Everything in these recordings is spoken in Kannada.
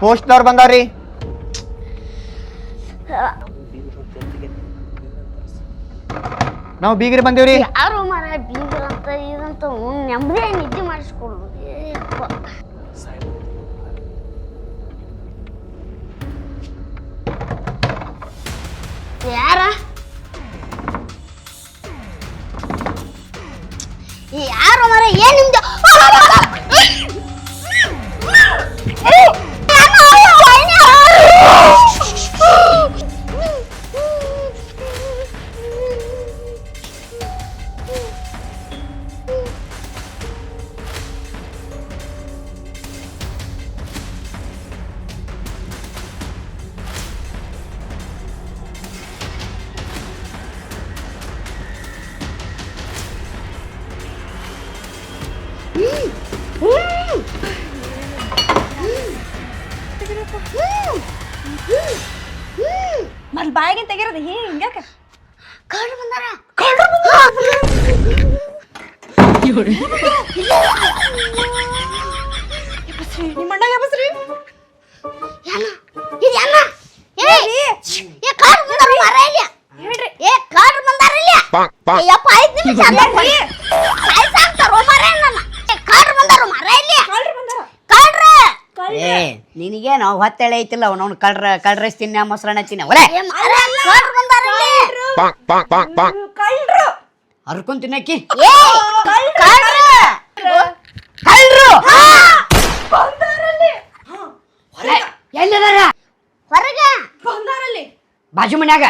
ಪೋಸ್ಟ್ದವ್ರು ಬಂದಾರ್ರಿ. ನಾವು ಬೀಗರಿ ಬಂದೇವ್ರಿ. ಯಾರು ಮರ ಬೀಗರಂತ ಇದಂತ ನೆಮ್ಮದಿ ನಿದ್ದೆ ಮಾಡಿಸ್ಕೊಳ್ಳು. ಯಾರ? ಯಾರು ಮರ? ಏನ್ ನಿಮ್ದು? ಬಾಯಿಗೆ ತೆಗಿರೋದು ಹಿಂಗ್ಯಾಕ ಕಳ್ರು ಬಂದಾರ. ನಿಮ್ಮ ಅಣ್ಣ ಯಾಬಸ್ರಿ ಯಾನ? ಇದು ಯಾನ? ಏ ಏ ಕಾರ್ ಬಂದಾರ ಮರ ಇಲ್ಲ. ಹೇಳ್ರಿ. ಏ ಕಾರ್ ಬಂದಾರ ಇಲ್ಲ. ಯಪ್ಪ ಐದು ನಿಮಿಷ ಅಲ್ಲ ಸಾಯ್ಸಾಕ್ತಾರೋ ಮರ ನನ್ನ ಏ ಕಾರ್ ಬಂದಾರ ಮರ ಇಲ್ಲ ಕಳ್ರಿ ಬಂದಾರ ಕಾಡ್ರ ಏ ನಿನಗೇನು ಹೊತ್ತೆಳೆ ಐತಿಲ್ಲ ಅವನವ್ನು ಕಳ್ರ ಕಳ್ರಸ್ ತಿನ್ನ ಮೊಸರನ್ನ ತಿನ್ನ ಒಲೆ! ಹರ್ಕೊಂಡ್ ತಿನ್ನಕ್ಕಿ. ಏ ಕಾಡ್ರ ಕಳ್ರು! ಬಂದಾರಲ್ಲಿ! ಒಲೆ ಎಲ್ಲಿದಾರ ಹೊರಗ? ಬಂದಾರಲ್ಲಿ. ಬಾಜು ಮನ್ಯಾಗ.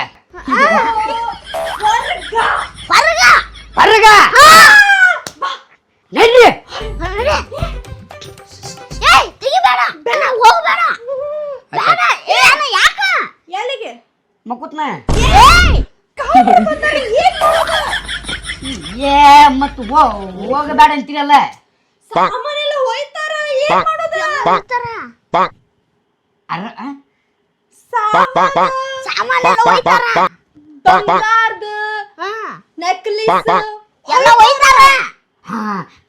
ಮತ್ ಹೋಗಬೇಡ ಅಂತೀರಲ್ಲ ಸಾಮಾನೆಲ್ಲ ಹೋಯ್ತಾರ ಏನ್ ಮಾಡೋದು? ಹೋಗ್ತಾರ ಅರ? ಸಾಮಾನೆಲ್ಲ ಹೋಯ್ತಾರ. ಬಂಗಾರ್ದು ಹಾ. ನೆಕ್ಲಿಸ್. ಎಲ್ಲ ಹೋಯ್ತಾರ. ಹಾ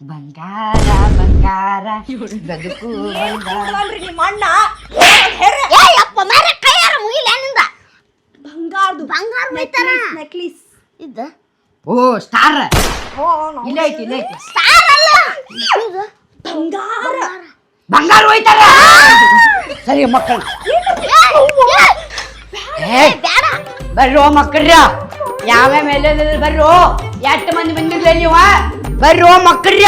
ಬಂಗಾರ ಬಂಗಾರ ಬದುಕು ಬಂಗಾರ. ನಿಮ್ಮ ಅಣ್ಣ? ಏ ಯಪ್ಪ ಮಾರ ಕೈಯಾರ ಮುಗಿಲ ನಿಂದ ಬಂಗಾರ್ದು. ಬಂಗಾರ ಹೋಯ್ತಾರ. ನೆಕ್ಲಿಸ್ ಇದ್ದ ಓ ಸ್ಟಾರ್ ಓ ಇಲ್ಲ ಐತಿ ಇಲ್ಲ ಐತಿ ಸ್ಟಾರ್ ಅಲ್ಲ ಇದು ಬಂಗಾರ ಬಂಗಾರ ಹೋಯ್ತಾರ ಸರಿ ಮಕ್ಕಳ ಏ ಬೇಡ ಬರ್ರೋ ಮಕ್ಕಳ್ರ ಯಾವ ಮೇಲೆ ಬರ್ರೋ ಎಷ್ಟು ಮಂದಿ ಬಂದಿರ್ಲ ನೀವ ಬರ್ರೋ ಮಕ್ಕಳ್ರ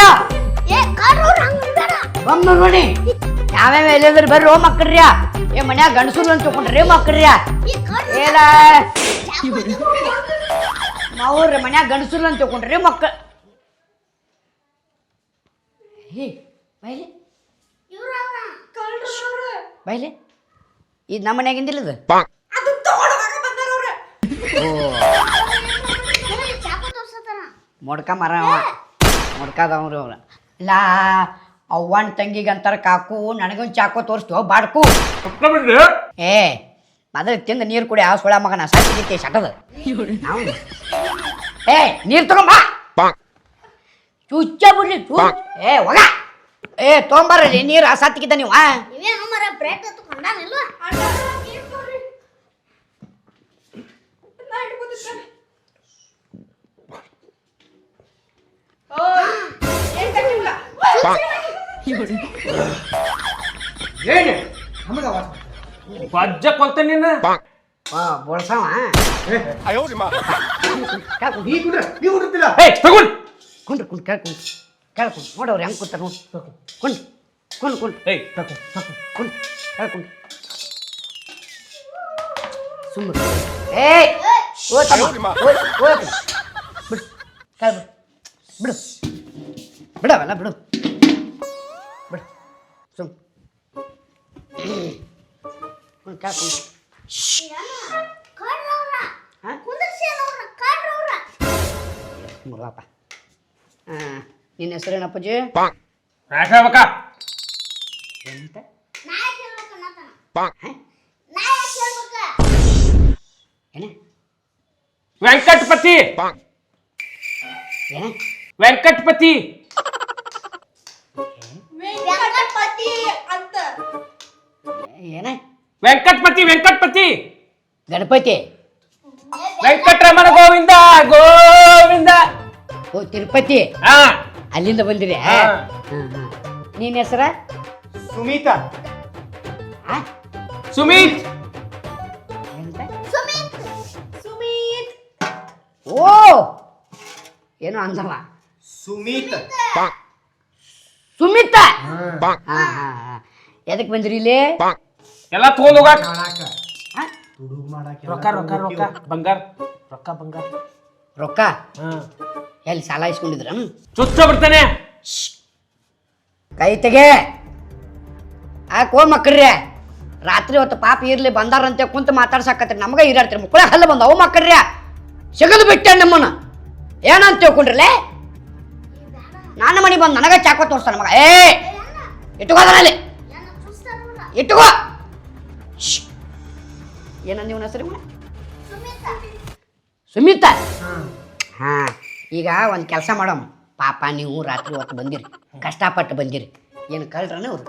ಏ ಕಾಡ್ರವ್ರ ಹಂಗ ಬೇಡ ಒಮ್ಮ ನೋಡಿ ಯಾವ ಮೇಲೆ ಬರ್ರೋ ಮಕ್ಕಳ್ರ ಏ ಮನ್ಯಾಗ ಗಂಡಸರು ಅಂತ ತಗೊಂಡ್ರಿ ಮಕ್ಕಳ್ರ ಈ ಕಾಡ್ರ ಏನ ಅವ್ರ ಮನ್ಯಾಗ ಗಂಡಸರು ಅಂತ ತಿಳ್ಕೊಂಡ್ರಿ ಮಕ್ಕಳು ಹೇ ಬೈಲೆ. ಬೈಲೆ. ಇದು ನಮ್ಮ ಮನ್ಯಾಗಿಂದಿಲ್ಲ ಇದು? ಮೊಡ್ಕ ಮರ ಅವ. ಮೊಡ್ಕದವ್ರು ಅವ್ರ ಲಾ ಅವ್ವನ ತಂಗಿಗೆ ಅಂತಾರ ಕಾಕು ನನಗೊಂದು ಚಾಕು ತೋರಿಸ್ತು ಬಾಡ್ಕು. ಏ ಮೊದಲು ತಿಂದು ನೀರು ಕುಡಿ ಆ ಸುಳ ಮಗನ ಸಾಕಿಗಿತ್ತೆ ಶಟದ. ನಾವು ಏ ನೀರು ತಗೊಂಬ ಚುಚ್ಚ ಬಿಡ್ಲಿ ಚೂ ಏ ಹೋಗ ಏ ತೊಗೊಂಬರ್ರಿ ನೀರು ಸತ್ತಿಗಿದ್ದ ನೀವು? ಇವೇನು ಮರ ಬ್ರೇಕ್ ಹತ್ತು ಕೊಂಡಾನಿಲ್ವ ಅಣ್ಣ ನೀರ್ ಕೊಡ್ರಿ ನಾ ಹಿಡ್ಕೊತಿರ್ತಾನೆ ಓ ಏನ್ ಕಟ್ಟಿಲ್ಲ ವಜ್ಜ ಕೊಲ್ತೇನೆ ನಿನ್ನ ಆ, ಬೋಳ್ಸವ ಕಾಕು ಏಯ್ ತಗೊಂಡ್. ಕುಂಡ್ರಿ ಕುಂಡ್ ಕೇಳ್ಕೊಂಡು ಕೇಳ್ಕೊಂಡು ನೋಡವ್ರು ಹೆಂಗೆ ಕೂತಾರ ನೋಡಿ. ಕುಂಡ್ ಕುಂಡ್ ಕುಂಡ್. ಏಯ್ ತಗೋ. ಕುಂಡ್ ಕೇಳ್ಕೊಂಡು ಸುಮ್ಮನೆ ಏಯ್ ಓ ತಮ್ಮ ಓ ಓ ಬಿಡು ಬಿಡು. ಬಿಡವಲ್ಲ ಬಿಡು. ಬಿಡು. ಸುಮ್ ಕುಂಡ್ ಕಾಡ್ರವ್ರ ಮುರುಗಪ್ಪ ಹಾಂ ನಿನ್ನ ಹೆಸರೇನಪ್ಪಾಜಿ ಯಾಕೆ ಹೇಳ್ಬೇಕ ಎಂತ? ಏನ? ವೆಂಕಟಪತಿ. ಏನ? ವೆಂಕಟಪತಿ. ವೆಂಕಟಪತಿ ಅಂತ. ಏನ? ವೆಂಕಟಪತಿ ವೆಂಕಟಪತಿ. ಗಣಪತಿ. ವೆಂಕಟರಮಣ ಗೋವಿಂದ ಗೋವಿಂದ. ಓ ತಿರುಪತಿ. ಹಾ. ಅಲ್ಲಿಂದ ಬಂದಿರಿ. ಹಾ. ನೀನ್ ಹೆಸರ? ಸುಮಿತ. ಆ? ಸುಮಿತ್. ಎಂತ? ಸುಮಿತ್. ಸುಮೀತ್. ಓ ಏನು ಅಂದವ ಸುಮಿತ್. ಸುಮಿತ. ಹಾ ಹಾ ಹಾ. ಎದಕ್ ಬಂದ್ರಿ ಇಲ್ಲಿ? ಎಲ್ಲ ತಗೊಂಡ್ ಹೋಗಾಕ. ಆ? ರೊಕ್ಕ ರೊಕ್ಕ ರೊಕ್ಕ. ಬಂಗಾರ. ರೊಕ್ಕ ಬಂಗಾರ. ರೊಕ್ಕ? ಹಾ. ಎಲ್ಲಿ ಸಾಲ ಇಸ್ಕೊಂಡಿದ್ರ? ಚುಚ್ಚ ಬಿಡ್ತಾನೆ. ಕೈ ತೆಗೆ. ಯಾಕೋ ಮಕ್ಕಳ್ರೆ. ರಾತ್ರಿ ಹೊತ್ತು ಪಾಪ ಇರ್ಲಿ ಬಂದಾರಂತೆ ಕುಂತ ಮಾತಾಡ್ಸಕತ್ರಿ. ನಮ್ಗೆ ಇರಾಡ್ತೀರಿ ಮಕ್ಕಳ ಹಲ್ಲ ಬಂದವು ಮಕ್ಕಳ್ರೆ. ಸಿಗದು ಬಿಟ್ಟೆ ನಮ್ಮನ್ನ. ಏನಂತ ತಿಳ್ಕೊಂಡ್ರಲೆ? ನಾನು ಮನೆ ಬಂದು ನನಗ ಚಾಕೋ ತೋರಿಸ್ತಾನ ಮಗ. ಏ! ಇಟ್ಟುಕೋ ಶ್ಶ್. ಏನಂದ ಇವನ ಹೆಸರು? ಸುಮಿತಾ. ಸುಮಿತ? ಹಾಂ. ಈಗ ಒಂದು ಕೆಲಸ ಮಾಡಮ್ಮ ಪಾಪ ನೀವು ರಾತ್ರಿ ಹೊತ್ತು ಬಂದಿರಿ. ಕಷ್ಟಪಟ್ಟು ಬಂದಿರಿ. ಏನು ಕಳ್ರನ ಅವ್ರು?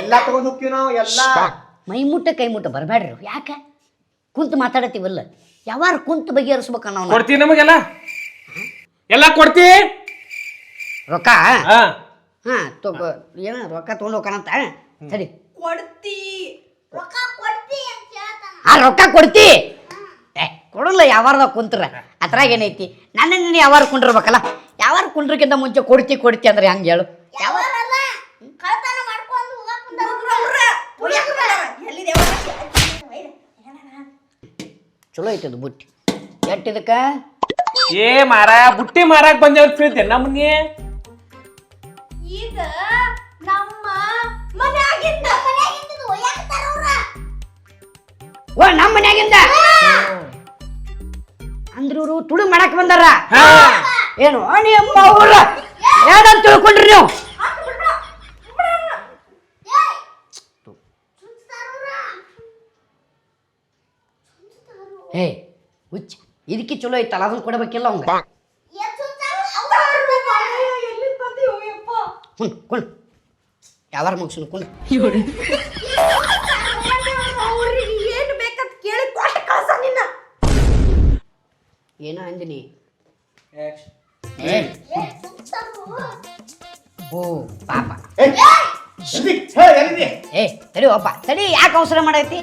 ಎಲ್ಲ ತಗೊಂಡು ಹೋಗ್ತೀವಿ ನಾವು ಎಲ್ಲ. ಮೈ ಮುಟ್ಟ ಕೈ ಮುಟ್ಟ ಬರಬೇಡ್ರಿ ಯಾಕೆ? ಕುಂತು ಮಾತಾಡತ್ತೀವಲ್ಲ. ಯಾವಾರು ಕುಂತು ಬಗೆಹರಿಸ್ಬೇಕ ನಾವು ಕೊಡ್ತೀವಿ ನಮಗೆಲ್ಲ? ಎಲ್ಲ ಕೊಡ್ತಿ? ರೊಕ್ಕ? ಹಾಂ. ಹಾ ತಗೋ. ಏನ ರೊಕ್ಕ ತೊಗೊಂಡು ಹೋಗೋಣಂತ ಸರಿ. ಕೊಡ್ತಿ. ರೊಕ್ಕ ಕೊಡ್ತಿ ಅಂತ ಹೇಳ್ತಾನ. ಆ ರೊಕ್ಕ ಕೊಡ್ತಿ? ಏ ಕೊಡಲ್ಲ ಯಾವಾರದ ಕುಂತ್ರ. ಅದ್ರಾಗ ಏನೈತಿ? ನನ್ನ ನೀನು ಯಾವಾರ ಕುಂಡಿರ್ಬೇಕಲ್ಲ? ಯಾವಾರ ಕುಂಡ್ರಕ್ಕಿಂತ ಮುಂಚೆ ಕೊಡ್ತಿ ಕೊಡ್ತಿ ಅಂದ್ರೆ ಹಂಗೆ ಹೇಳು? ಯಾವಾರಲ್ಲ ಕಳ್ತನ ಮಾಡ್ಕೊಂಡು ಹೋಗಾಕ್ ಚಲೋ ಐತಿ ಅದು ಬುಟ್ಟಿ. ಎಟ್ಟಿದಕ್ಕೆ? ಏ ಮಾರ ಬುಟ್ಟಿ ಮಾರಾಕ್ ಬಂದೇವ್ ತಿಳಿತೆ ನಮ್ಗೆ? ಈಗ ಓ ನಮ್ಮ ಮನ್ಯಾಗಿಂದ? ಅಂದ್ರೆ ಇವರು ತುಳು ಮಾಡಕ್ ಬಂದಾರ. ಹಾ. ಏನು ನಿಮ್ಮ ಅವ್ರ. ಏನಂತ ತಿಳ್ಕೊಂಡ್ರಿ ನೀವು? ಏ ಹುಚ್ಚ ಇದಕ್ಕೆ ಚಲೋ ಐತಲ್ಲ ಅದನ್ನ ಕೊಡಬೇಕಿಲ್ಲ ಅವ್ನು ಕುಣ್ ಕುಣ್. ಯಾವಾರ ಮುಗಿಸ್ನು ಕುಣ್ ಅವ್ರಿಗೆ ಏನು ಬೇಕಂತ ಕೇಳಿ ಕೊಟ್ಟು ಕಳ್ಸ ನಿನ್ನ ಏನೋ ಅಂದಿನಿ ಓ ಪಾಪ. ಏ ತಡಿ ಒಪ್ಪ ತಡಿ ಯಾಕೆ ಅವಸರ ಮಾಡೈತಿ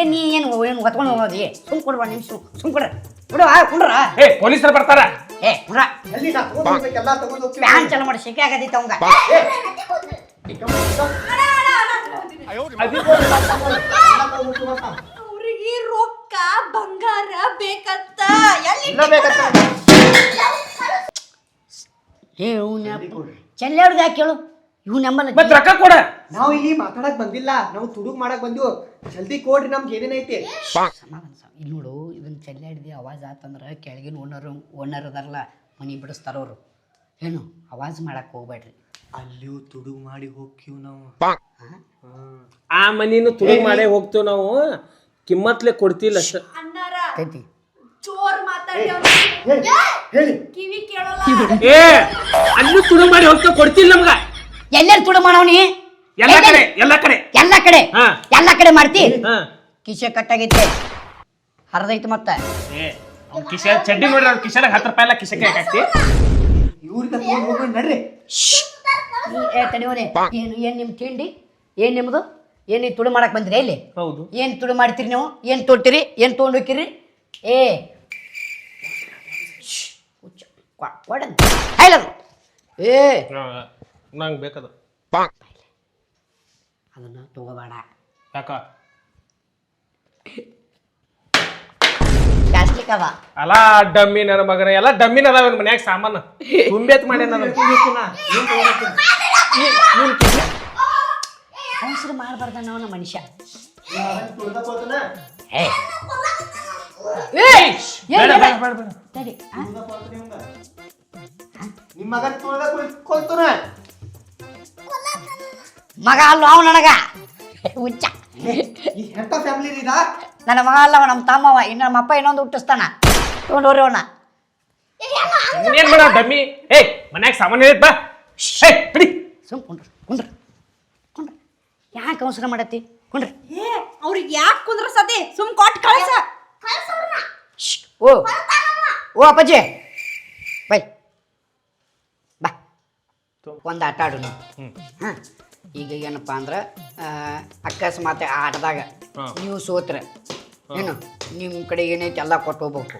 ಏನ್ ನೀ ಏನು ಏನು ಹೋಗೋದು? ಏ ಸುಮ್ ಕೊಡುವ ನಿಮಿಷ ಸುಮ್ ಕೊಡ್ರ. ಬಿಡು ಆ ಕುಂಡ್ರ. ಏ ಪೊಲೀಸರು ಬರ್ತಾರ. ಏ ಕುಂಡ್ರ. ಪ್ಯಾನ್ ಚಾಲು ಮಾಡಿ ಶೆಕೆ ಆಗತೈತೆ ಅವಂಗ. ಅವ್ರಿಗೆ ರೊಕ್ಕ ಬಂಗಾರ ಬೇಕಂತ. ಎಲ್ಲಿ ಏ ಇವ್ನ ಚೆಲ್ಲಾಡ್ದು ಯಾಕೆ ಹೇಳು ಇವ್ ನಮ್ಮಲ್ಲ ಮತ್ ರೊಕ್ಕ ಕೊಡ. ನಾವು ಇಲ್ಲಿ ಮಾತಾಡಕ್ ಬಂದಿಲ್ಲ. ನಾವು ತುಡುಗ್ ಮಾಡಕ್ ಬಂದಿವು. ಜಲ್ದಿ ಕೊಡ್ರಿ ನಮ್ಗೆ ಏನೇನೈತಿ ಸಮಾಧಾನ ಸಮ ಇಲ್ಲಿ ನೋಡು ಇದನ್ನ ಚೆಲ್ಲಾಡ್ದು ಅವಾಜ್ ಆತಂದ್ರೆ ಕೆಳಗಿನ ಓನರ್ ಓನರ್ ಅದಾರಲ್ಲ ಮನಿ ಬಿಡಿಸ್ತಾರವ್ರು ಏನು ಅವಾಜ್ ಮಾಡಕ್ ಹೋಗ್ಬೇಡ್ರಿ. ಅಲ್ಲಿಯೂ ತುಡುಗ್ ಮಾಡಿ ಹೋಗ್ತೀವಿ ನಾವು. ಆ ಮನಿನು ತುಡುಗ್ ಮಾಡೇ ಹೋಗ್ತೀವಿ ನಾವು. ಕಿಮ್ಮತ್ಲೆ ಕೊಡ್ತಿಲ್ಲ ಅಷ್ಟ ಅಣ್ಣಾರ ಕೈತಿ. ಹೇಳಿ ಕಿವಿ ಕೇಳಲ್ಲ. ಏ ಅಲ್ಲೂ ತುಡು ಮಾಡಿ ಹೋಗ್ತಾ ಕೊಡ್ತಿಲ್ಲ ನಮ್ಗ. ಎಲ್ಲೆಲ್ಲಿ ತುಡು ಮಾಡವನಿ? ಎಲ್ಲ ಕಡೆ ಎಲ್ಲ ಕಡೆ. ಎಲ್ಲ ಕಡೆ. ಹಾ. ಎಲ್ಲ ಕಡೆ ಮಾಡ್ತಿ? ಹಾ. ಕಿಶೆ ಕಟ್ಟಾಗೈತೆ. ಹರಿದೈತೆ ಮತ್ತೆ. ಏ ಅವ್ನ್ ಕಿಶ ಚಡ್ಡಿ ನೋಡ್ರಿ ಅವ್ನ ಕಿಶೆದಾಗ ಹತ್ತು ರೂಪಾಯಿ ಎಲ್ಲ ಕಿಶಕ್ಕೆ ಹಾಕ್ತಿ. ಇವ್ರಿಗೆ ಹೋಗೋಣ ನಡ್ರಿ. ಏ ತಡಿಯೋನೆ ಏನು ಏನು ನಿಮ್ಮ ತಿಂಡಿ? ಏನು ನಿಮ್ಮದು ಏನು ನೀವು ತುಳು ಮಾಡಕ್ ಬಂದಿರಿ ಇಲ್ಲಿ ಹೌದು ಏನು ತುಳು ಮಾಡ್ತೀರಿ ನೀವು ಏನು ತೊಟ್ಟಿರಿ ಏನು ತೊಗೊಂಡು ಹೋಗಿರಿ ಏ. ಏ ನಂಗೆ ಬೇಕದ ಅದನ್ನ ತಗೋಬೇಡ ಯಾಕ ಪ್ಲಾಸ್ಟಿಕ್ ಅದ ಅಲ್ಲ ಡಮ್ಮಿ ನನ್ನ ಮಗನ ಎಲ್ಲ ಡಮ್ಮಿನ ಅದಾವ ಮನ್ಯಾಗ ಸಾಮಾನು ತುಂಬೆತ್ ಮಾಡ್ಯಾನ ಅದನ್ನ. ನಮ್ಮ ಮನುಷ್ಯ ಬೇಡ? ಬೇಡ, ಬೇಡ, ಬೇಡ. ತಡಿ ಮಗ ಅಲ್ಲ ಅವ್ ನನಗ. ಹುಚ್ಚ. ನನ್ನ ಮಗ ಅಲ್ಲವ ನಮ್ಮ ತಮ್ಮವ. ಇನ್ನು ನಮ್ಮ ಅಪ್ಪ ಇನ್ನೊಂದು ಹುಟ್ಟಿಸ್ತಾನ. ತೊಗೊಂಡೋರಿ ಅವನ. ಏನ್ ಮಾಡ ಡಮ್ಮಿ? ಏಯ್ ಮನ್ಯಾಗ ಸಾಮಾನ್ಯ ಬಾ. ಏಯ್ ಬಿಡಿ. ಸುಮ್ ಕುಂಡ್ರಿ ಕುಂಡ್ರಿ ಕುಂಡ್ರಿ. ಯಾಕೆ ಅವಸರ ಮಾಡತ್ತಿ? ಕುಂಡ್ರಿ. ಏ ಅವ್ರಿಗೆ ಯಾಕೆ ಕುಂದ್ರ ಸತಿ? ಸುಮ್ ಕೊಟ್ಟು ಕಳ್ಸ. ಶ್ಶ್, ಓ. ಓ ಅಪ್ಪಾಜಿ. ಬೈ. ಬಾ. ಒಂದು ಆಟ ಆಡು ನೀವು ಹಾಂ. ಈಗ ಏನಪ್ಪ ಅಂದ್ರೆ ಆ, ಅಕಸ್ಮಾತ್ ಆ ಆಟದಾಗ ಹಾ. ನೀವು ಸೋತ್ರೆ. ಏನು? ನಿಮ್ಮ ಕಡೆ ಏನೈತಿ ಎಲ್ಲ ಕೊಟ್ಟು ಹೋಗ್ಬೇಕು.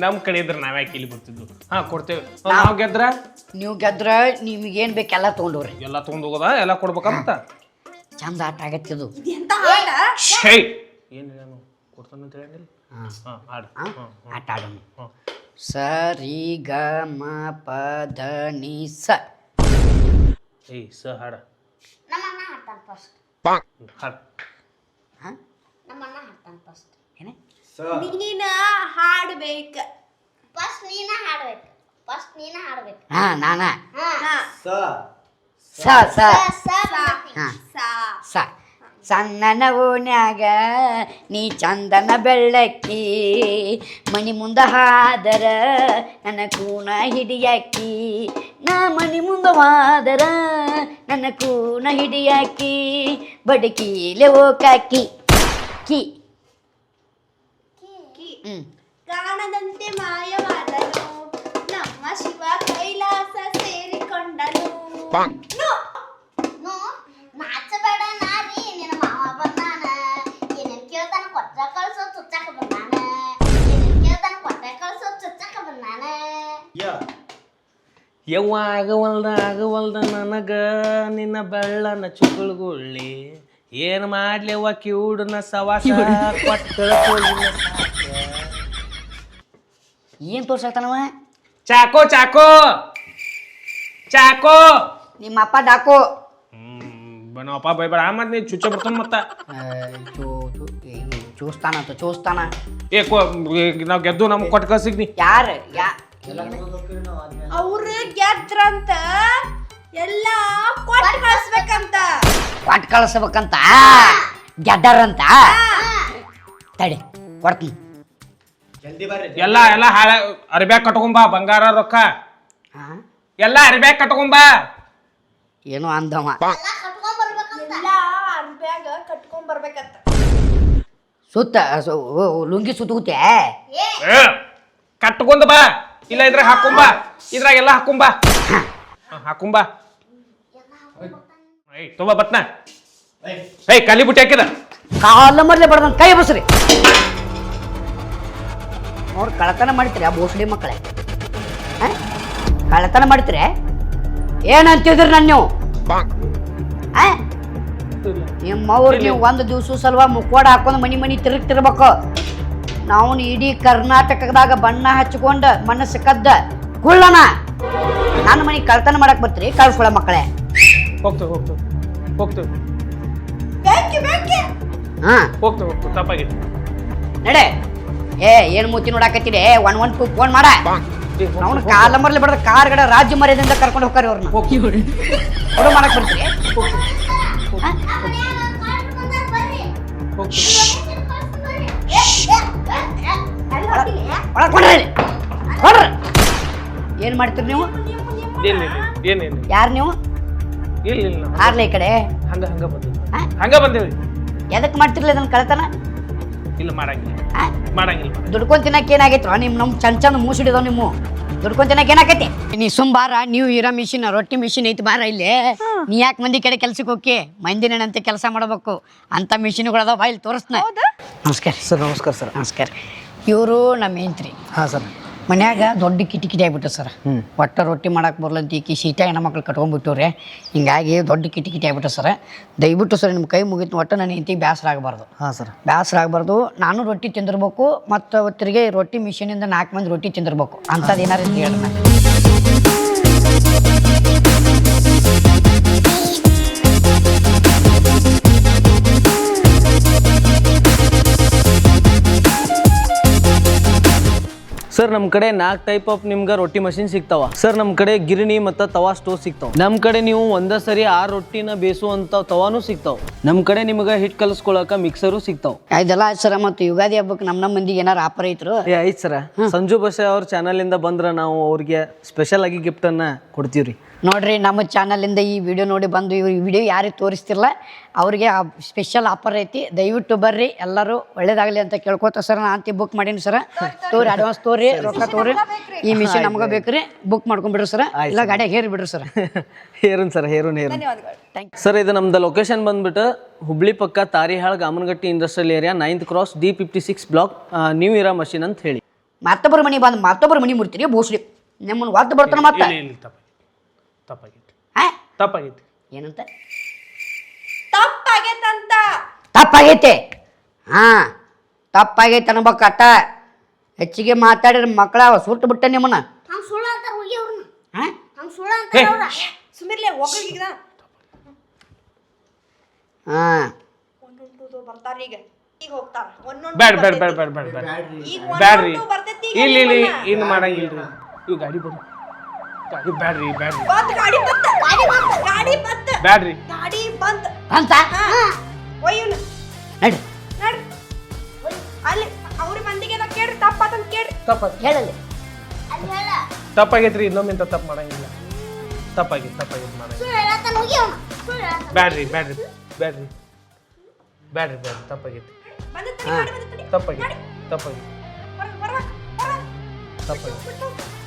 ನಮ್ ಕಡೆ ಇದ್ರೆ ನಾವ್ ಯಾಕೆ ಇಲ್ಲಿ ಬರ್ತಿದ್ವು ಹಾ ಕೊಡ್ತೇವೆ. ನಾವ್ ಗೆದ್ರ? ನೀವು ಏನ್ ಬೇಕು ಬೇಕೆಲ್ಲ ತಗೊಂಡ್ರಿ ಎಲ್ಲ ತಗೊಂಡ್ ಹೋಗೋದ? ಎಲ್ಲ ಕೊಡ್ಬೇಕಂತ? ಚಂದ ಆಟ ಆಗತ್ತೆ ಆಟ? ಶೇ ಏನ್ ನಾನು ಕೊಡ್ತಾನಂತ ಹೇಳಿಲ್ಲ ಹಾಂ. ಆಡು. ಹಾಂ ಆಟ ಆಡೋಣ ಹ್ಮ್. ಸ ರಿ ಗ ಮ ಪ ಧ ನಿ ಸ. ಏಯ್ ಸ ಹಾಡ. ನಮ್ಮಣ್ಣ ಹಾಡ್ತಾನ ಫಸ್ಟ್ ಹಾಡ. ಹಾಂ? ನಮ್ಮಣ್ಣ ಹಾಡ್ತಾನ ಫಸ್ಟ್ ಏನೇ? ನೀನ ಹಾಡ್ಬೇಕ. ಫಸ್ಟ್ ನೀನ ಹಾಡ್ಬೇಕು. ಫಸ್ಟ್ ನೀನ ಹಾಡ್ಬೇಕು. ಹಾಂ ನಾನಾ? ಹಾ ಹಾ. ಸ. ಸ ಸ. ಸ ಹಾಂ. ಸಾ. ಸ. ಸಣ್ಣನ ಓನ್ಯಾಗ ನೀ ಚಂದನ ಬೆಳ್ಳಕ್ಕಿ ಮನಿ ಮುಂದ ಹಾದರ ನನ್ನ ಕೂನ ಹಿಡಿಯಾಕಿ ನಾ ಮನಿ ಮುಂದ ಹಾದರ ನನ್ನ ಕೂನ ಹಿಡಿಯಾಕಿ ಬಡಕೀಲೆ ಓಕಾಕಿ ಕಿ. ಹ್ಞೂ ಕಾಣದಂತೆ ಮಾಯವಾದನು ನಮ್ಮ ಶಿವ ಕೈಲಾಸ ಸೇರಿಕೊಂಡನು. ಯ. ಯವ್ವ ಆಗವಲ್ದ ಆಗವಲ್ದ ನನಗ ನಿನ್ನ ಬೆಳ್ಳನ ಚುಗುಳ್ಗುಳ್ಳಿ. ಏನ್ ಮಾಡ್ಲಿವ ಕಿವುಡನ ಸವಾಸ? ಕೊಟ್ಟು ಏನು ತೋರ್ಸಕ್ತಾನವ? ಚಾಕೋ ಚಾಕೋ. ಚಾಕೋ. ನಿಮ್ಮ ಅಪ್ಪ ಡಾಕು ಹ್ಮ್ ಬನಪ್ಪ ಬೈಬೇಡ. ಮತ್ತೆ ನೀ ಚುಚ್ಚ ಬರ್ತಾನ ಮತ್ತ. ಚೂಸ್ತಾನ ಚೂಸ್ತಾನ. ಏ ಕೋ ನಾವು ಗೆದ್ದು ನಮ್ಗೆ ಕೊಟ್ಟ ಕಳ್ಸಿಗ್ನಿ ಯಾರು ಯಾ ಅವ್ರು ಗೆದ್ರಂತ ಎಲ್ಲ ಕೊಟ್ಟು ಕಳಿಸ್ಬೇಕಂತ. ಕೊಟ್ಟು ಕಳಿಸ್ಬೇಕಂತ? ಗೆದ್ದಾರಂತ? ತಡಿ ಕೊಡ್ತೀನಿ. ಎಲ್ಲ ಎಲ್ಲ ಹಾಳ ಅರಿಬ್ಯಾಗ ಕಟ್ಕೊಂಬಾ ಬಂಗಾರ ರೊಕ್ಕ. ಎಲ್ಲ ಅರಿಬ್ಯಾಗ ಕಟ್ಕೊಂಬಾ ಏನೋ ಅಂದವ. ಎಲ್ಲ ಕಟ್ಕೊಂಡ್ ಬರ್ಬೇಕಂತ ಎಲ್ಲ ಅರ್ಬ್ಯಾಗ ಕಟ್ಕೊಂಡ್ ಬರ್ಬೇಕಂತ. ಸುತ್ತ ಸು- ಲುಂಗಿ ಸುತ್ತ ಏ, ಕಟ್ಕೊಂಡ್ ಬಾ. ಇಲ್ಲ ಇದ್ರಾಗ ಹಾಕೊಂಬ. ಇದ್ರಾಗೆಲ್ಲ ಹಾಕೊಂಬ. ಹಾಕೊಂಬಾ. ತುಂಬ ಬತ್ನ ಏಯ್ ಖಾಲಿ ಬುಟ್ಟಿ ಹಾಕಿದ. ಕಾಲ ಮರ್ಲೆ ಬಡ್ದಂಗ ಕೈ ಬಸ್ರಿ. ಅವ್ರು ಕಳತನ ಮಾಡ್ತೀರಿ ಆ ಬೋಸಡಿ ಮಕ್ಕಳೇ. ಆ? ಕಳತನ ಮಾಡ್ತೀರಿ? ಏನಂತಿದ್ರಿ ನನ್ನ ನೀವು? ಆ? ನಿಮ್ಮವ್ರು ನೀವು ಒಂದು ದಿವಸ ಸಲುವ ಮುಕ್ಕೋಡ ಹಾಕೊಂಡು ಮನಿ ಮನಿ ತಿರುಗ್ತಿರ್ಬೇಕು. ನಾವು ಇಡೀ ಕರ್ನಾಟಕದಾಗ ಬಣ್ಣ ಹಚ್ಕೊಂಡು ಮನಸ್ಸು ಕದ್ದ ಕುಳ್ಳನ ನನ್ನ ಮನೆ ಕಳ್ತನ ಮಾಡಕ್ ಬರ್ತೀರಿ ಕಳ್ಸ್ಕೊಳ ಮಕ್ಕಳೇ. ಹೋಗ್ತೇವೆ ಹಾ. ಹೋಗ್ತೇವೆ ಹೋಗ್ತೇವೆ ತಪ್ಪಾಗಿದೆ. ನಡೆ. ಏ ಏನ್ ಮೂತಿ ನೋಡಾಕತ್ತೀರಿ? ಒನ್ ಒನ್ ಟು ಫೋನ್ ಮಾಡ. ಅವನು ಕಾಲ ಬಿಡದ ಕಾರ್ ಗಡ ರಾಜ್ಯ ಮರ್ಯಾದಿಂದ ಕರ್ಕೊಂಡು ಹೋಗ್ತಾರೆ ಅವ್ರನ್ನ ಅವ್ರು ಮಾಡಕ್ ಬರ್ತೀರಿ. ಒಳಗ್ ಕೊಡ್ರಿ ಇಲ್ಲಿ. ಕೊಡ್ರಿ ಏನ್ ಮಾಡ್ತೀರಿ ನೀವು? ಇಲ್ಲ ಇಲ್ಲ ಏನಿಲ್ಲ. ಯಾರು ನೀವು? ಇಲ್ಲ ಇಲ್ಲ ಆರ್ಲೆ ಈ ಕಡೆ. ಹಂಗ ಹಂಗ ಬಂದೇವಿ ಹಾ? ಹಂಗ ಬಂದೇವಿ ಎದಕ್ ಮಾಡ್ತಿರ್ಲಿ ಅದನ್ನ ಕಳ್ತನ ಇಲ್ಲ ಮಾಡಂಗಿಲ್ಲ? ಮಾಡಂಗಿಲ್ಲ ದುಡ್ಕೊಂಡ್ ತಿನ್ನಕ್ಕೆ ಏನಾಗೈತ್ರ ನಿಮ್ ನಮ್ ಚಂದ್ ಚಂದ ಮೂಸಿಡಿದವ್ ನಿಮ್ಮ. ದುಡ್ಕೊಂಡ್ ತಿನ್ನಕ್ ಏನಾಗೈತಿ ನೀ ಸುಮ್ ಬಾರ ನೀವು ಇರೋ ಮಿಷಿನ್ ರೊಟ್ಟಿ ಮಿಷಿನ್ ಐತಿ ಬಾರ ಇಲ್ಲಿ. ನೀ ಯಾಕೆ ಮಂದಿ ಕಡೆ ಕೆಲ್ಸಕ್ಕೆ ಹೋಗಿ ಮಂದಿನೇನಂತೆ ಕೆಲಸ ಮಾಡಬೇಕು. ಅಂತ ಮಿಷಿನ್ಗಳು ಅದಾವ ಬಾ ಇಲ್ಲಿ ತೋರಿಸ್ನ. ನಮಸ್ಕಾರ. ಸರ್ ನಮಸ್ಕಾರ ಸರ್. ನಮಸ್ಕಾರ. ಇವರು ನಮ್ಮ ಹೆಂತ್ರಿ ಹಾಂ ಸರ್. ಮನ್ಯಾಗ ದೊಡ್ಡ ಕಿಟಕಿಟಿ ಆಗ್ಬಿಟ್ಟು ಸರ್. ಒಟ್ಟ ರೊಟ್ಟಿ ಮಾಡಕ್ಕೆ ಬರಲಂತ ಈಕಿ ಸೀಟ ಹೆಣ್ಮಕ್ಳು ಕಟ್ಕೊಂಡ್ಬಿಟ್ಟವ್ರೆ. ಹಿಂಗಾಗಿ ದೊಡ್ಡ ಕಿಟಕಿಟಿ ಆಗ್ಬಿಟ್ಟು ಸರ್. ದಯವಿಟ್ಟು ಸರ್ ನಿಮ್ಮ ಕೈ ಮುಗಿತು ಒಟ್ಟು ನನ್ನ ಹೆಂಡತಿ ಬೇಸರ ಆಗಬಾರ್ದು. ಹಾಂ ಸರ್. ಬೇಸರ ಆಗಬಾರ್ದು. ನಾನು ರೊಟ್ಟಿ ತಿಂದಿರ್ಬೇಕು ಮತ್ತು ಅವತ್ತಿಗೆ ರೊಟ್ಟಿ ಮಿಷಿನಿಂದ ನಾಲ್ಕು ಮಂದಿ ರೊಟ್ಟಿ ತಿಂದಿರ್ಬೇಕು. ಅಂಥದ್ದು ಏನಾರು ಅಂತ ಹೇಳಿ ನಾನು ಸರ್ ನಮ್ ನಮ್ಮ ಕಡೆ ನಾಲ್ಕು ಟೈಪ್ ಆಫ್ ನಿಮ್ಗೆ ರೊಟ್ಟಿ ಮಷಿನ್ ಸಿಗ್ತಾವ. ಸರ್ ನಮ್ಮ ಕಡೆ ಗಿರಣಿ ಮತ್ತು ತವಾ ಸ್ಟೋವ್ ಸಿಗ್ತಾವ. ನಮ್ಮ ಕಡೆ ನೀವು ಒಂದೇ ಸರಿ ಆ ರೊಟ್ಟಿನ ಬೇಸುವಂಥ ತವಾನು ಸಿಗ್ತಾವ. ನಮ್ಮ ಕಡೆ ನಿಮ್ಗೆ ಹಿಟ್ ಕಲಸ್ಕೊಳಕ ಮಿಕ್ಸರು ಸಿಗ್ತಾವ. ಇದೆಲ್ಲ ಆಯ್ತು ಸರ ಮತ್ತು ಯುಗಾದಿ ಹಬ್ಬಕ್ಕೆ ನಮ್ಮ ನಮ್ಮ ಮಂದಿಗೆ ಏನಾರು ಆಫರ್ ಐತ್ರು? ಏ ಐತ್ ಸರ ಸಂಜು ಬಸೆ ಅವ್ರ ಚಾನಲಿಂದ ಬಂದ್ರೆ ನಾವು ಅವ್ರಿಗೆ ಸ್ಪೆಷಲ್ ಆಗಿ ಗಿಫ್ಟನ್ನು ಕೊಡ್ತೀವಿ ರೀ ನೋಡ್ರಿ ನಮ್ಮ ಚಾನಲಿಂದ ಈ ವಿಡಿಯೋ ನೋಡಿ ಬಂದು ಇವ್ರು ಈ ವಿಡಿಯೋ ಯಾರಿಗೆ ತೋರಿಸ್ತಿರಲ್ಲ ಅವ್ರಿಗೆ ಸ್ಪೆಷಲ್ ಆಫರ್ ಐತಿ. ದಯವಿಟ್ಟು ಬರ್ರಿ ಎಲ್ಲರೂ ಒಳ್ಳೇದಾಗಲಿ ಅಂತ ಕೇಳ್ಕೊತ ಸರ್ ನಾ ಅಂತಿ ಬುಕ್ ಮಾಡೀನಿ ಸರ್ ತೋರಿ ಅಡ್ವಾನ್ಸ್ ತೋರಿ ರೊಕ್ಕ ತೋರಿ. ಈ ಮಿಷಿನ್ ನಮ್ಗೆ ಬೇಕ್ರಿ ಬುಕ್ ಮಾಡ್ಕೊಂಡ್ಬಿಡ್ರಿ ಸರ್ ಇಲ್ಲ ಗಾಡಿಯಾಗ ಹೇರಿ ಬಿಡ್ರಿ ಸರ್ ಹೇರುನ್ ಸರ್ ಹೇರುನ್ ಹೇರುನ್. ಸರ್ ಇದು ನಮ್ದು ಲೊಕೇಶನ್ ಬಂದ್ಬಿಟ್ಟು ಹುಬ್ಳಿ ಪಕ್ಕ Tarihal Gamanagatti industrial area ninth cross D fifty six block new era machine ಅಂತ ಹೇಳಿ. ಮತ್ತೊಬ್ಬರ ಮನೆ ಬಂದು ಮತ್ತೊಬ್ಬರ ಮನೆ ಮುಡ್ತೀರಿ ಭೂಸ್ಲಿ. ನಿಮ್ಮನ್ನು ಒದ್ದು ಬರ್ತಾನೆ ಮತ್ತೆ. ಇಲ್ಲ ತಪ್ಪ ತಪ್ಪಾಗಿತ್ತು. ಹಾ ಏನಂತ? ತಪ್ಪಾಗೈತಂತ. ತಪ್ಪಾಗೈತೆ. ಹಾ ತಪ್ಪಾಗೈತೆ ಅನ್ಬೇಕಟ್ಟ ಹೆಚ್ಚಿಗೆ ಮಾತಾಡಿದ್ರೆ ಮಕ್ಕಳ ಸುಟ್ಟು ಬಿಟ್ಟೆ ನಿಮ್ಮನ್ನ. ಹಂಗ ಸುಳ್ಳು ಅಂತ ಹೋಗಿ ಅವ್ರನ್ನ. ಹಾ? ಹಂಗ್ ಸುಳ್ಳು ಅಂತಾರ ಅವ್ರ. ಸುಮಿರ್ಲೆ ಒಕ್ಕಲಿಗ ಹಾ. ಒಂದೊಂದು ಬರ್ತಾರ ಈಗ. ಈಗ ಹೋಗ್ತಾರ. ಒಂದೊಂದು ಬ್ಯಾಡ ಬ್ಯಾಡ ಬ್ಯಾಡ ಬ್ಯಾಡ ಬ್ಯಾಡ ಬ್ಯಾಡ ಈಗ ಬ್ಯಾಡ್ರಿ. ಒಂದೊಂದು ಬರ್ತೈತಿ ಈಗ ಇಲ್ಲ ಇಲ್ಲ ಇನ್ನು ಮಾಡಂಗಿಲ್ರಿ. ಇವು ಗಾಡಿ ಬರ್ರಿ ಗಾಡಿ ಬ್ಯಾಡ್ರಿ ಬ್ಯಾಡ್ರಿ. ಬಂತ್ ಗಾಡಿ ಬಂತ ಗಾಡಿ ಬಂತ ಗಾಡಿ ಬಂತ ಬ್ಯಾಡ್ರಿ. ಗಾಡಿ ಬಂತ ಅಂತ ಒಯ್ಯುನ ನಡಿ. ನಡಿ. ಅಲ್ಲಿ ಅವ್ರ ಮಂದಿಗೆಲ್ಲ ಕೇಳ್ರಿ ತಪ್ಪಾತಂತ ಕೇಳ್ರಿ. ತಪ್ಪ ಹೇಳಲ್ಲಿ. ಅಲ್ಲಿ ಹೇಳ. ತಪ್ಪಾಗೈತ್ರಿ ಇನ್ನೊಮ್ಮೆ ಇಂಥ ತಪ್ಪು ಮಾಡಂಗಿಲ್ಲ. ತಪ್ಪಾಗಿ ತಪ್ಪಾಗಿ ಮಾಡಂಗಿಲ್ಲ. ಬ್ಯಾಡ್ರಿ ಬ್ಯಾಡ್ರಿ ಬ್ಯಾಡ್ರಿ. ಬ್ಯಾಡ್ರಿ ಬ್ಯಾಡ್ರಿ ತಪ್ಪಾಗೈತಿ. ತಪ್ಪಾಗಿ ತಪ್ಪಾಗಿ ಬಂದತ್ತಿ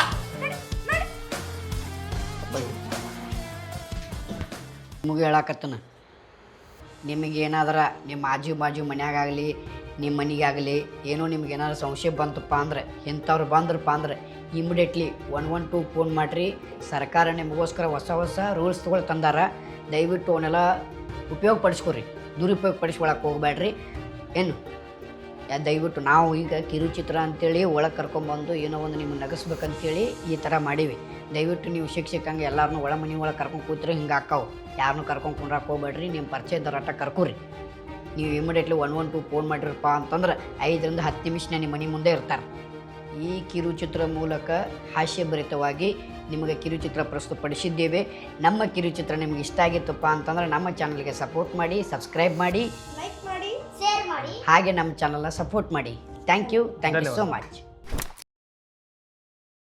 ನಿಮಗೆ ಹೇಳಕತ್ತನ. ನಿಮಗೇನಾದ್ರೆ ನಿಮ್ಮ ಆಜು ಬಾಜು ಮನೆಯಾಗಲಿ ನಿಮ್ಮ ಮನೆಗಾಗಲಿ, ಏನೋ ನಿಮ್ಗೆ ಏನಾದ್ರು ಸಂಶಯ ಬಂತಪ್ಪ ಅಂದ್ರೆ, ಇಂಥವ್ರು ಬಂದ್ರಪ್ಪ ಅಂದ್ರೆ immediately one one two phone ಮಾಡಿರಿ. ಸರ್ಕಾರ ನಿಮಗೋಸ್ಕರ ಹೊಸ ಹೊಸ ರೂಲ್ಸ್ ತೊಗೊಳ್ ತಂದಾರ. ದಯವಿಟ್ಟು ಅವನ್ನೆಲ್ಲ ಉಪಯೋಗ ಪಡಿಸ್ಕೊರಿ ದುರುಪಯೋಗ ಪಡಿಸ್ಕೊಳಕ್ಕೆ ಹೋಗ್ಬೇಡ್ರಿ ಏನು? ದಯವಿಟ್ಟು ನಾವು ಈಗ ಕಿರುಚಿತ್ರ ಅಂತೇಳಿ ಒಳಗೆ ಕರ್ಕೊಂಬಂದು ಏನೋ ಒಂದು ನಿಮ್ಮನ್ನು ನಗಸ್ಬೇಕಂತೇಳಿ ಈ ಥರ ಮಾಡೀವಿ. ದಯವಿಟ್ಟು ನೀವು ಶಿಕ್ಷಕಂಗೆ ಎಲ್ಲರನ್ನೂ ಒಳ ಮನೆ ಒಳಗೆ ಕರ್ಕೊಂಡು ಕೂತ್ರೆ ಹಿಂಗೆ ಆಕ್ಕಾವು ಯಾರನ್ನೂ ಕರ್ಕೊಂಡು ಕುಂಡ್ರಕ್ಕೆ ಹೋಗ್ಬೇಡ್ರಿ ನಿಮ್ಮ ಪರಿಚಯದವರಟ್ಟ ಕರ್ಕೋರಿ. ನೀವು immediately one one two phone ಮಾಡಿರಪ್ಪ ಅಂತಂದ್ರೆ ಐದರಿಂದ ಹತ್ತು ನಿಮಿಷ ನಿಮ್ಮ ಮನೆ ಮುಂದೆ ಇರ್ತಾರೆ. ಈ ಕಿರುಚಿತ್ರ ಮೂಲಕ ಹಾಸ್ಯಭರಿತವಾಗಿ ನಿಮಗೆ ಕಿರುಚಿತ್ರ ಪ್ರಸ್ತುತಪಡಿಸಿದ್ದೇವೆ. ನಮ್ಮ ಕಿರುಚಿತ್ರ ನಿಮಗೆ ಇಷ್ಟ ಆಗಿತ್ತಪ್ಪ ಅಂತಂದ್ರೆ ನಮ್ಮ ಚಾನಲ್ಗೆ ಸಪೋರ್ಟ್ ಮಾಡಿ ಸಬ್ಸ್ಕ್ರೈಬ್ ಮಾಡಿ. ಲೈಕ್ ಮಾಡಿ. ಶೇರ್ ಮಾಡಿ. ಹಾಗೆ ನಮ್ಮ ಚಾನಲ್ನ ಸಪೋರ್ಟ್ ಮಾಡಿ. Thank you thank you so much